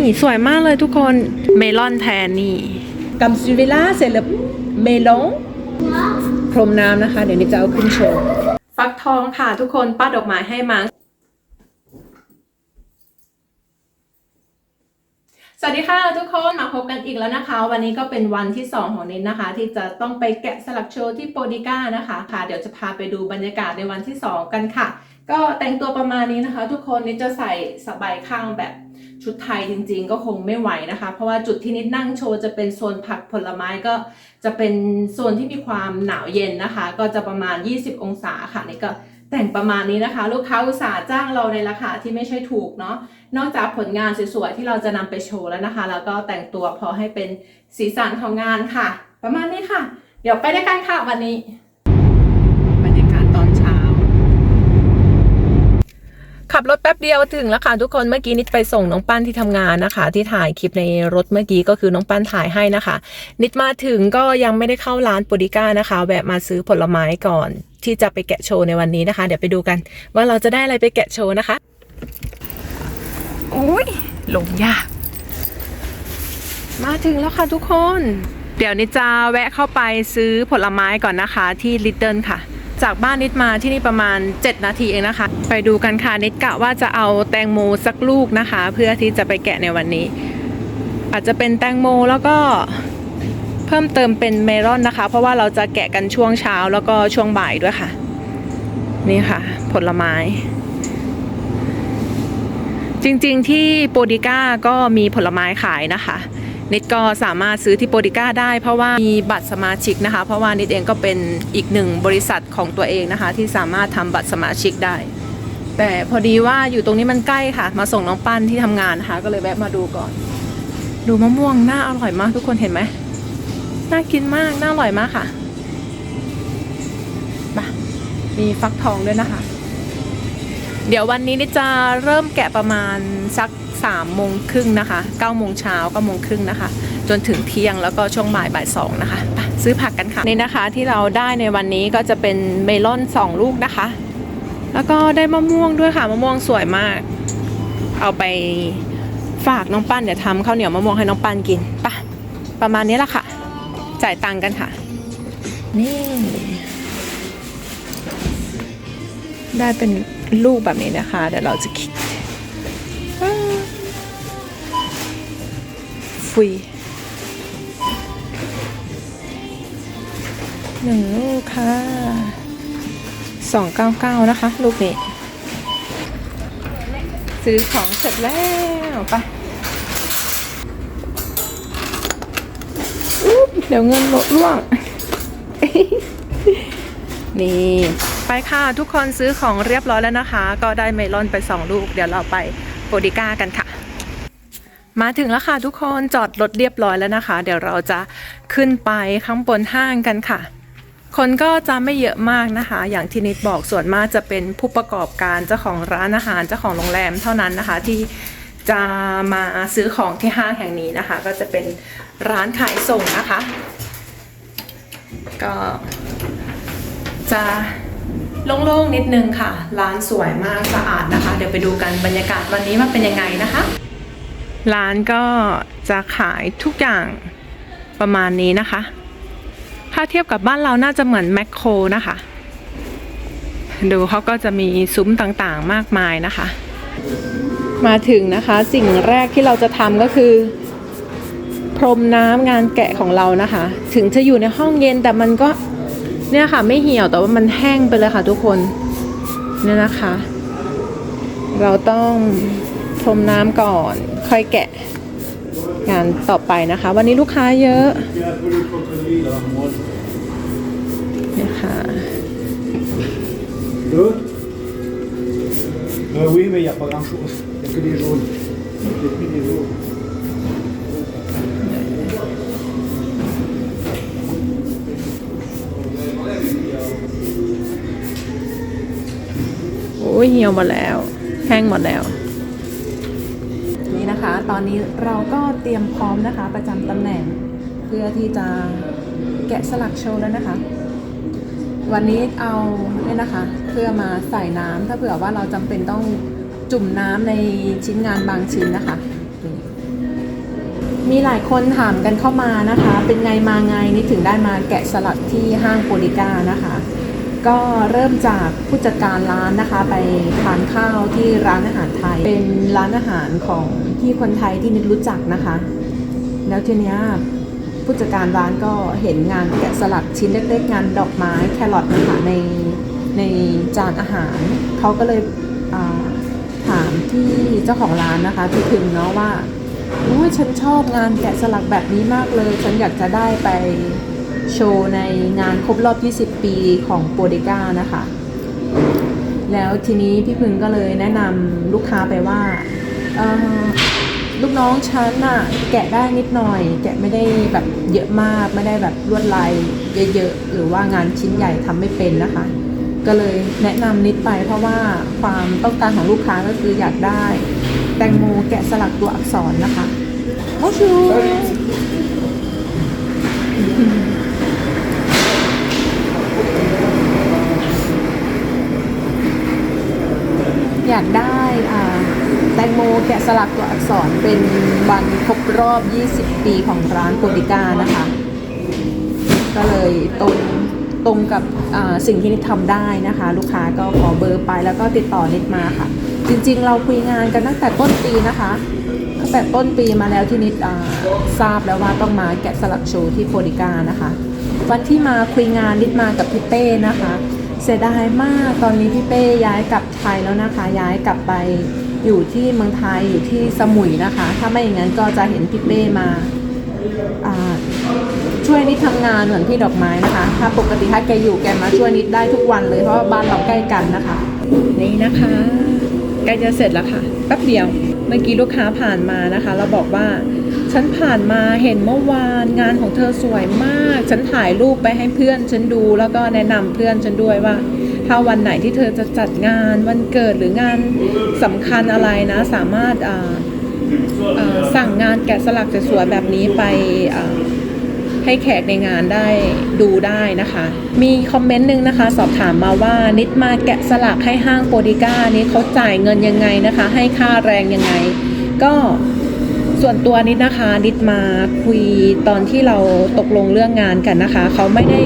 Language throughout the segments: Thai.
นี่สวยมากเลยทุกคนเมลอนแทนนี่ Comme celui-là, c'est le melon. พรมน้ำนะคะ เดี๋ยวนี้จะเอาขึ้นโชว์ฟักทองค่ะทุกคนป้าดอกไม้ให้มาสวัสดีค่ะทุกคนมาพบกันอีกแล้วนะคะ วันนี้ก็เป็นวันที่ 2 ของนิดนะคะ ที่จะต้องไปแกะสลักโชว์ที่โปรดิก้านะคะค่ะ เดี๋ยวจะพาไปดูบรรยากาศในวันที่ 2 กันค่ะ ก็แต่งตัวประมาณนี้นะคะ ทุกคนนิดจะใส่สบายข้างแบบ ชุดไทยจริงๆ ก็คงไม่ไหวนะคะ เพราะว่าจุดที่นิดนั่งโชว์จะเป็นโซนผักผลไม้ก็จะเป็นโซนที่มีความหนาวเย็นนะคะ ก็จะประมาณ 20 องศาค่ะนี่ก็แต่งประมาณนี้นะคะ ลูกค้าอุตส่าห์จ้างเราในราคาที่ไม่ใช่ถูกเนาะนอกจากผลงานสวยๆที่เราจะนำไปโชว์แล้วนะคะ แล้วก็แต่งตัวพอให้เป็นสีสันของงานค่ะ ประมาณนี้ค่ะ เดี๋ยวไปด้วยกันค่ะวันนี้ บรรยากาศตอนเช้า ขับรถแป๊บเดียวถึงแล้วค่ะทุกคนเมื่อกี้นิดไปส่งน้องปั้นที่ทำงานนะคะ ที่ถ่ายคลิปในรถเมื่อกี้ก็คือน้องปั้นถ่ายให้นะคะ นิดมาถึงก็ยังไม่ได้เข้าร้านโปรดิก้านะคะแวะมาซื้อผลไม้ก่อน ที่จะไปแกะโชว์ในวันนี้นะคะ เดี๋ยวไปดูกัน ว่าเราจะได้อะไรไปแกะโชว์นะคะโอ้ยลงยากมาถึงแล้วค่ะทุกคน เดี๋ยวนิดจะแวะเข้าไปซื้อผลไม้ก่อนนะคะที่ลิตเติ้ลค่ะ จากบ้านนิดมาที่นี่ประมาณ 7 นาทีเองนะคะ ไปดูกันค่ะนิดกะว่าจะเอาแตงโมสักลูกนะคะ เพื่อที่จะไปแกะในวันนี้ อาจจะเป็นแตงโมแล้วก็เพิ่มเติมเป็นเมลอนนะคะ เพราะว่าเราจะแกะกันช่วงเช้าแล้วก็ช่วงบ่ายด้วยค่ะ นี่ค่ะ ผลไม้ จริงๆที่โปรดิก้าก็มีผลไม้ขายนะคะ นิดก็สามารถซื้อที่โปรดิก้าได้ เพราะว่ามีบัตรสมาชิกนะคะ เพราะว่านิดเองก็เป็นอีกหนึ่งบริษัทของตัวเองนะคะ ที่สามารถทำบัตรสมาชิกได้ แต่พอดีว่าอยู่ตรงนี้มันใกล้ค่ะ มาส่งน้องปั้นที่ทำงานนะคะ ก็เลยแวะมาดูก่อน ดูมะม่วงน่าอร่อยมากทุกคนเห็นไหมน่ากินมากน่าอร่อยมากค่ะมามีฟักทองด้วยนะคะ เดี๋ยววันนี้นิดจะเริ่มแกะประมาณสัก 3ามโมงครึ่งนะคะ9ก้าโมงเช้าเก้าโมงครึ่งนะคะ จนถึงเที่ยงแล้วก็ช่วงบ่ายบ่ายสองนะคะไปซื้อผักกันค่ะนี่นะคะที่เราได้ในวันนี้ก็จะเป็นเมลอน 2 ลูกนะคะ แล้วก็ได้มะม่วงด้วยค่ะมะม่วงสวยมาก เอาไปฝากน้องปั้นเดี๋ยวทำข้าวเหนียวมะม่วงให้น้องปั้นกินไปะประมาณนี้แหละค่ะ จ่ายตังค์กันค่ะ นี่ ได้เป็นลูกแบบนี้นะคะ เดี๋ยวเราจะคิด ฟุยหนึ่งลูกค่ะสองเก้าเก้านะคะ ลูกนี้ ซื้อของเสร็จแล้วไปเดี๋ยวเงินหลดร่วง นี่ ไปค่ะทุกคนซื้อของเรียบร้อยแล้วนะคะ ก็ได้เมลอนไป2ลูก เดี๋ยวเราไปโปดิก้ากันค่ะ มาถึงแล้วค่ะทุกคนจอดรถเรียบร้อยแล้วนะคะ เดี๋ยวเราจะขึ้นไปข้างบนห้างกันค่ะ คนก็จะไม่เยอะมากนะคะ อย่างที่นิดบอกส่วนมากจะเป็นผู้ประกอบการเจ้าของร้านอาหารเจ้าของโรงแรมเท่านั้นนะคะ ที่จะมาซื้อของที่ห้างแห่งนี้นะคะ ก็จะเป็นร้านขายส่งนะคะ ก็จะโล่งๆนิดนึงค่ะ ร้านสวยมากสะอาดนะคะ เดี๋ยวไปดูกันบรรยากาศวันนี้มันเป็นยังไงนะคะ ร้านก็จะขายทุกอย่างประมาณนี้นะคะ ถ้าเทียบกับบ้านเราน่าจะเหมือนแมคโครนะคะ ดูเขาก็จะมีซุ้มต่างๆมากมายนะคะ มาถึงนะคะสิ่งแรกที่เราจะทำก็คือ พรมน้ำงานแกะของเรานะคะ ถึงจะอยู่ในห้องเย็นแต่มันก็เนี่ยค่ะไม่เหี่ยวแต่ว่ามันแห้งไปเลยค่ะทุกคนเนี่ยนะคะ เราต้อง พรมน้ำก่อน ค่อยแกะงานต่อไปนะคะ วันนี้ลูกค้าเยอะนี่ค่ะ Euh, Oui, mais il n'y a pas grand-chose. Il n'y a que des jaunes. J'ai pris des jaunes. โอ้ยเหี่ยวหมดแล้ว แห้งหมดแล้ว ตอนนี้เราก็เตรียมพร้อมนะคะ ประจำตำแหน่ง เพื่อที่จะแกะสลักโชว์แล้วนะคะ วันนี้เอาเนี่ยนะคะ เพื่อมาใส่น้ำถ้าเผื่อว่าเราจำเป็นต้องจุ่มน้ำในชิ้นงานบางชิ้นนะคะ มีหลายคนถามกันเข้ามานะคะ เป็นไงมาไงนี่ถึงได้มาแกะสลักที่ห้างโปลิก้านะคะก็เริ่มจากผู้จัดการร้านนะคะ ไปทานข้าวที่ร้านอาหารไทย เป็นร้านอาหารของ ที่คนไทยที่นิดรู้จักนะคะ แล้วทีเนี้ยผู้จัดการร้านก็เห็นงานแกะสลักชิ้นเล็กๆงานดอกไม้แครอทนะคะในในจานอาหาร เขาก็เลยถามที่เจ้าของร้านนะคะพี่พึงเนาะว่าอุ้ยฉันชอบงานแกะสลักแบบนี้มากเลย ฉันอยากจะได้ไปโชว์ในงานครบรอบ 20 ปีของโปรเดก้านะคะ แล้วทีนี้พี่พึงก็เลยแนะนำลูกค้าไปว่า ลูกน้องฉันน่ะแกะได้นิดหน่อย แกะไม่ได้แบบเยอะมากไม่ได้แบบลวดลายเยอะๆหรือว่างานชิ้นใหญ่ทำไม่เป็นนะคะ ก็เลยแนะนำนิดไปเพราะว่าความต้องการของลูกค้าก็คืออยากได้ แตงโมแกะสลักตัวอักษรนะคะโมชูอยากได้อ่าแตงโมแกะสลักตัวอักษรเป็นวันครบรอบ 20 ปีของร้านโปติก้านะคะ ก็เลยตรงตรงกับสิ่งที่นิดทำได้นะคะ ลูกค้าก็ขอเบอร์ไปแล้วก็ติดต่อนิดมาค่ะ จริงๆ เราคุยงานกันตั้งแต่ต้นปีนะคะตั้งแต่ต้นปีมาแล้วที่นิดทราบแล้วว่าต้องมาแกะสลักโชว์ที่โปติก้านะคะ วันที่มาคุยงานนิดมากับพี่เป้นะคะเสียดายมากตอนนี้พี่เป้ย้ายกลับไทยแล้วนะคะ ย้ายกลับไป อยู่ที่เมืองไทยอยู่ที่สมุยนะคะ ถ้าไม่อย่างนั้นก็จะเห็นพี่เป้มาช่วยนิดทำงานเหมือนพี่ดอกไม้นะคะ ถ้าปกติถ้าแกอยู่แกมาช่วยนิดได้ทุกวันเลยเพราะบ้านเราใกล้กันนะคะ นี่นะคะใกล้จะเสร็จแล้วค่ะแป๊บเดียวเมื่อกี้ลูกค้าผ่านมานะคะ เราบอกว่าฉันผ่านมาเห็นเมื่อวานงานของเธอสวยมาก ฉันถ่ายรูปไปให้เพื่อนฉันดูแล้วก็แนะนำเพื่อนฉันด้วยว่า ถ้าวันไหนที่เธอจะจัดงานวันเกิดหรืองานสำคัญอะไรนะ สามารถสั่งงานแกะสลักสวยๆแบบนี้ไปให้แขกในงานได้ดูได้นะคะ มีคอมเมนต์หนึงนะคะ สอบถามมาว่านิดมาแกะสลักให้ห้างโปรดิก้านี้เขาจ่ายเงินยังไงนะคะ ให้ค่าแรงยังไง ก็ส่วนตัวนิดนะคะนิดมาคุยตอนที่เราตกลงเรื่องงานกันนะคะ เขาไม่ได้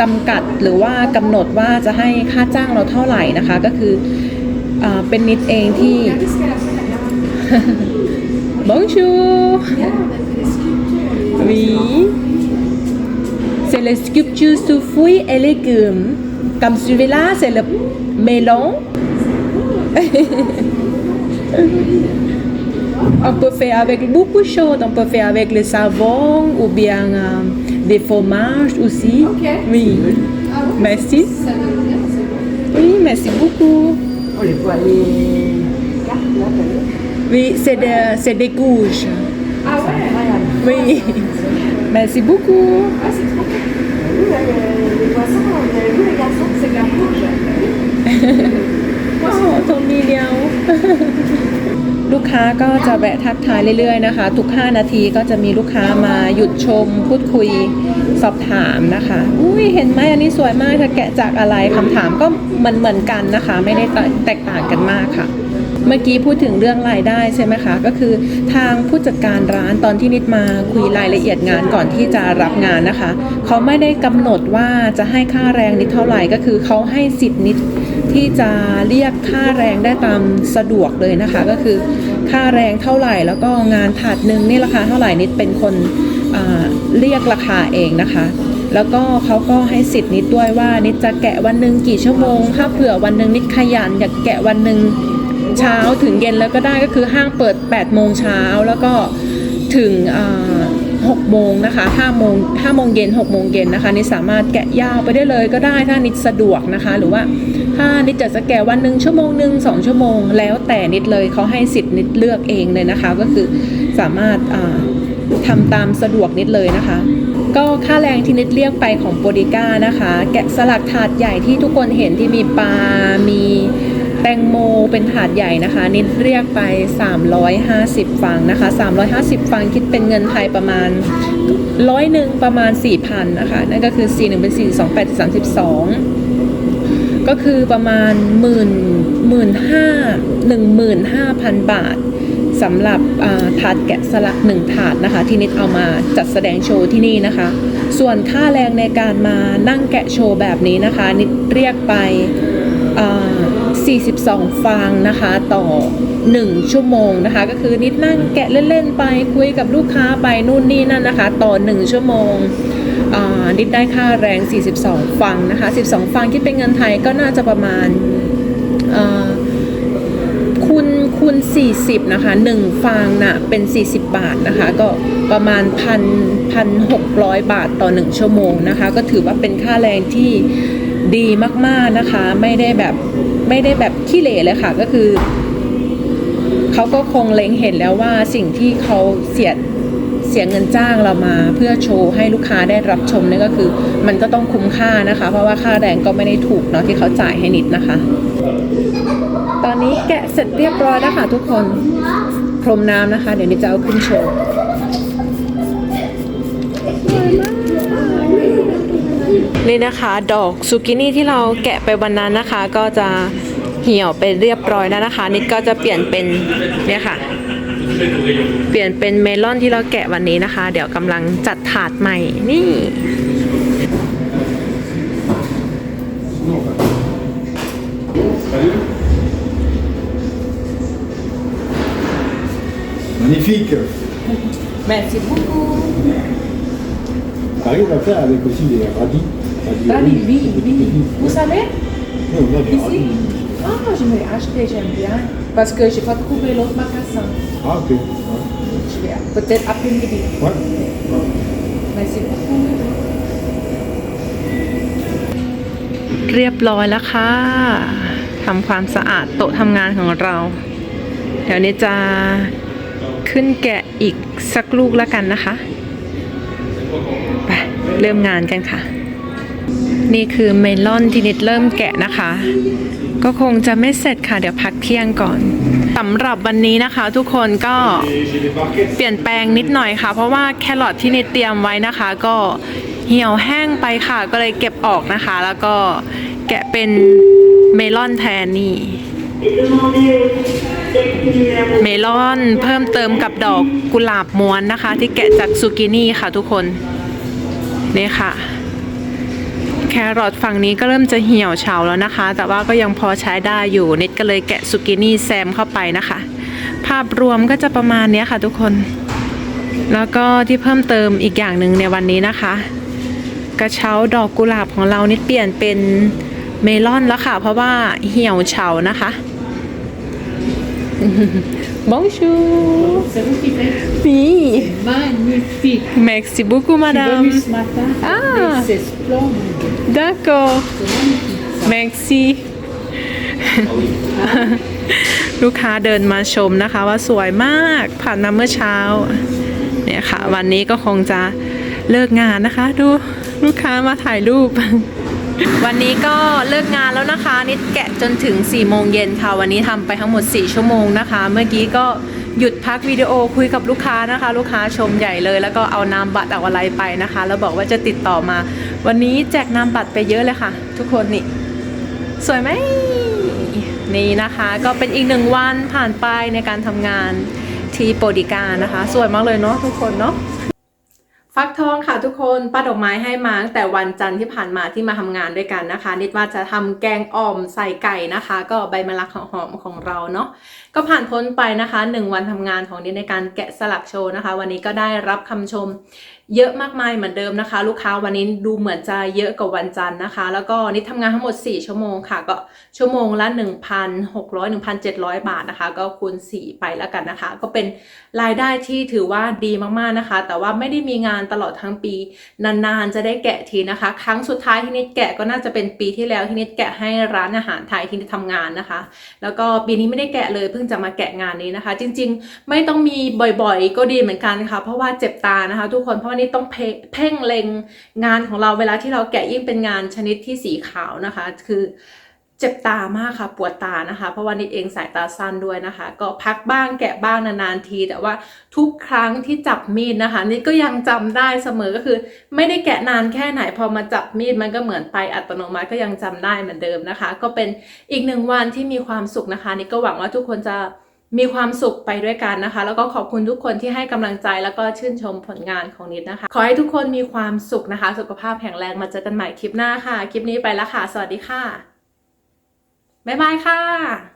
จำกัดหรือว่ากำหนดว่าจะให้ค่าจ้างเราเท่าไหร่นะคะ ก็คืออเป็นนิดเองที่บองชูวีเซเลสกิปจูซูฟุยเอเลกุมกัมซูเวลาเซเลเมลอง on peut faire avec beaucoup de choses, on peut faire avec le savon ou bien euh, des fromages aussi. Oui. Merci. Oui, merci beaucoup. On les voit les cartes là, t'as vu Oui, c'est de- c'est des couches. Ah ouais Oui. Merci beaucoup. Ah, c'est trop bien. Vous, là, les poissons, vous avez vu les garçons, c'est de la rouge. โอ้โทมีเดียว ลูกค้าก็จะแวะทักทายเรื่อยๆนะคะ ทุก 5 นาทีก็จะมีลูกค้ามาหยุดชม พูดคุยสอบถามนะคะ อุ้ยเห็นไหมอันนี้สวยมากเธอแกะจากอะไรคำถามก็เหมือนเหมือนกันนะคะ ไม่ได้แตกต่างกันมากค่ะ เมื่อกี้พูดถึงเรื่องรายได้ใช่ไหมคะ ก็คือทางผู้จัดการร้านตอนที่นิดมาคุยรายละเอียดงานก่อนที่จะรับงานนะคะ เขาไม่ได้กำหนดว่าจะให้ค่าแรงนิดเท่าไหร่ก็คือเขาให้สิทธิ์นิด ที่จะเรียกค่าแรงได้ตามสะดวกเลยนะคะ ก็คือค่าแรงเท่าไหร่แล้วก็งานถาดหนึ่งนี่ราคาเท่าไหร่นิดเป็นคนเรียกราคาเองนะคะ แล้วก็เขาก็ให้สิทธิ์นิดด้วยว่านิดจะแกะวันหนึ่งกี่ชั่วโมง ถ้าเผื่อวันหนึ่งนิดขยันอยากแกะวันหนึ่งเช้าถึงเย็นแล้วก็ได้ก็คือห้างเปิด 8 โมงเช้าแล้วก็ถึง6โมงนะคะ5โมง5โมงเย็น6โมงเย็นนะคะนิดสามารถแกะยาวไปได้เลยก็ได้ถ้านิดสะดวกนะคะ หรือว่า ถ้านิดจะจะแกะวันหนึ่งชั่วโมงหนึ่งสองชั่วโมง แล้วแต่นิดเลยเขาให้สิทธิ์นิดเลือกเองเลยนะคะ ก็คือสามารถอ่าทำตามสะดวกนิดเลยนะคะ ก็ค่าแรงที่นิดเรียกไปของโปรดิก้านะคะ แกะสลักถาดใหญ่ที่ทุกคนเห็นที่มีปลา มีแตงโมเป็นถาดใหญ่นะคะ นิดเรียกไป 350 ฟังนะคะ 350 ฟังคิดเป็นเงินไทยประมาณร้อยหนึ่งประมาณ 4,000นะคะนั่นก็คือ 4 1 เป็น 4 2 8 32 ก็คือประมาณหมื่นหมื่นห้าหนึ่งหมื่นห้าพันบาทสำหรับถาดแกะสลักหนึ่งถาดนะคะ ที่นิดเอามาจัดแสดงโชว์ที่นี่นะคะ ส่วนค่าแรงในการมานั่งแกะโชว์แบบนี้นะคะ นิดเรียกไปอ่า42 ฟางนะคะต่อ 1 ชั่วโมงนะคะ ก็คือนิดนั่งแกะเล่น ๆ ไปคุยกับลูกค้าไปนู่นนี่นั่นนะคะ ต่อ 1 ชั่วโมง นิดได้ค่าแรง 42 ฟังนะคะ 12 ฟังคิดเป็นเงินไทยก็น่าจะประมาณคูณคูณ 40 นะคะ 1 ฟางน่ะเป็น 40 บาทนะคะ ก็ประมาณพันพันหกร้อยบาทต่อ 1 ชั่วโมงนะคะ ก็ถือว่าเป็นค่าแรงที่ดีมากๆนะคะ ไม่ได้แบบไม่ได้แบบขี้เหร่เลยค่ะ ก็คือ เขาก็คงเล็งเห็นแล้วว่าสิ่งที่เขาเสียเสียเงินจ้างเรามาเพื่อโชว์ให้ลูกค้าได้รับชมนี่ก็คือ มันก็ต้องคุ้มค่านะคะ เพราะว่าค่าแรงก็ไม่ได้ถูกเนาะที่เขาจ่ายให้นิดนะคะ ตอนนี้แกะเสร็จเรียบร้อยแล้วค่ะทุกคนพรมน้ำนะคะ เดี๋ยวนิดจะเอาขึ้นโชว์นี่นะคะ ดอกซูกินี่ที่เราแกะไปวันนั้นนะคะ ก็จะเหี่ยวไปเรียบร้อยแล้วนะคะ นิดก็จะเปลี่ยนเป็นเนี่ยค่ะ เปลี่ยนเป็นเมลอนที่เราแกะวันนี้นะคะ เดี๋ยวกำลังจัดถาดใหม่นี่ Magnifique. Merci beaucoup. T'arrives à faire avec aussi des radis. Radis, oui, oui. Vous savez, Oui, on a des ici radis. Ah, je vais acheter, j'aime bien. Parce que j'ai pas trouvé l'autre magasin. Ah, ok. Ouais. Je vais peut-être après-midi. Ouais. Merci beaucoup. เรียบร้อยแล้วค่ะทำความสะอาดโต๊ะทำงานของเรา เดี๋ยวนี้จะขึ้นแกะอีกสักลูกแล้วกันนะคะ ไป เริ่มงานกันค่ะ นี่คือเมลอนที่นิดเริ่มแกะนะคะ ก็คงจะไม่เสร็จค่ะเดี๋ยวพักเที่ยงก่อนสำหรับวันนี้นะคะ ทุกคนก็เปลี่ยนแปลงนิดหน่อยค่ะ เพราะว่าแครอทที่นิดเตรียมไว้นะคะ ก็เหี่ยวแห้งไปค่ะ ก็เลยเก็บออกนะคะ แล้วก็แกะเป็นเมลอนแทนนี่เมลอนเพิ่มเติมกับดอกกุหลาบม้วนนะคะ ที่แกะจากซูกินี่ค่ะทุกคนนี่ค่ะ แครอทฝั่งนี้ก็เริ่มจะเหี่ยวเฉาแล้วนะคะ แต่ว่าก็ยังพอใช้ได้อยู่นิดก็เลยแกะซูกินี่แซมเข้าไปนะคะ ภาพรวมก็จะประมาณนี้ค่ะทุกคน แล้วก็ที่เพิ่มเติมอีกอย่างหนึ่งในวันนี้นะคะ กระเช้าดอกกุหลาบของเรานี่เปลี่ยนเป็นเมลอนแล้วค่ะ เพราะว่าเหี่ยวเฉานะคะ Bonjour C'est vous qui faites Oui magnifique. Merci beaucoup Je l'ai madame vu ce matin. Ah. Et C'est splendide. D'accord Merci ลูกค้าเดินมาชมนะคะว่าสวยมากผ่านมาเมื่อเช้า เนี่ยค่ะ วันนี้ก็คงจะเลิกงานนะคะ ดูลูกค้ามาถ่ายรูป วันนี้ก็เลิกงานแล้วนะคะ นิดแกะจนถึง4โมงเย็นค่ะ วันนี้ทำไปทั้งหมด 4 ชั่วโมงนะคะ เมื่อกี้ก็หยุดพักวิดีโอคุยกับลูกค้านะคะ ลูกค้าชมใหญ่เลย แล้วก็เอานามบัตรเอาอะไรไปนะคะ แล้วบอกว่าจะติดต่อมา วันนี้แจกนามบัตรไปเยอะเลยค่ะ ทุกคนนี่ สวยไหมนี่นะคะก็เป็นอีกหนึ่งวันผ่านไปในการทำงานที่โปรดิการนะคะ สวยมากเลยเนาะทุกคนเนาะ ฟักทองค่ะทุกคนป้าดอกไม้ให้มาตั้งแต่วันจันทร์ที่ผ่านมาที่มาทำงานด้วยกันนะคะ นิดว่าจะทำแกงอ่อมใส่ไก่นะคะ ก็ใบมะระหอมของเราเนาะ ก็ผ่านพ้นไปนะคะหนึ่งวันทำงานของนิดในการแกะสลักโชว์นะคะ วันนี้ก็ได้รับคำชมเยอะมากมายเหมือนเดิมนะคะ ลูกค้าวันนี้ดูเหมือนจะเยอะกว่าวันจันทร์นะคะ แล้วก็นิดทำงานทั้งหมด 4 ชั่วโมงค่ะ ก็ชั่วโมงละ 1,600 1,700 บาทนะคะ ก็คูณ 4 ไปแล้วกันนะคะ ก็เป็นรายได้ที่ถือว่าดีมากๆนะคะ แต่ว่าไม่ได้มีงานตลอดทั้งปี นานๆ จะได้แกะทีนะคะ ครั้งสุดท้ายที่นิดแกะก็น่าจะเป็นปีที่แล้วที่นิดแกะให้ร้านอาหารไทยที่นิดทำงานนะคะ แล้วก็ปีนี้ไม่ได้แกะเลยเพิ่งจะมาแกะงานนี้นะคะ จริงๆ ไม่ต้องมีบ่อยๆ ก็ดีเหมือนกันค่ะ เพราะว่าเจ็บตานะคะ ทุกคนเพราะว่านี่ต้องเพ่เพงเล็งงานของเราเวลาที่เราแกะยิ่งเป็นงานชนิดที่สีขาวนะคะ คือ เจ็บตามากค่ะปวดตานะคะ เพราะว่านิดเองสายตาสั้นด้วยนะคะ ก็พักบ้างแกะบ้างนานๆที แต่ว่าทุกครั้งที่จับมีดนะคะ นิดก็ยังจำได้เสมอก็คือ ไม่ได้แกะนานแค่ไหนพอมาจับมีดมันก็เหมือนไปอัตโนมัติก็ยังจำได้เหมือนเดิมนะคะ ก็เป็นอีกหนึ่งวันที่มีความสุขนะคะ นิดก็หวังว่าทุกคนจะมีความสุขไปด้วยกันนะคะ แล้วก็ขอบคุณทุกคนที่ให้กำลังใจแล้วก็ชื่นชมผลงานของนิดนะคะ ขอให้ทุกคนมีความสุขนะคะ สุขภาพแข็งแรงมาเจอกันใหม่คลิปหน้าค่ะ คลิปนี้ไปแล้วค่ะ สวัสดีค่ะ บ๊ายบายค่ะ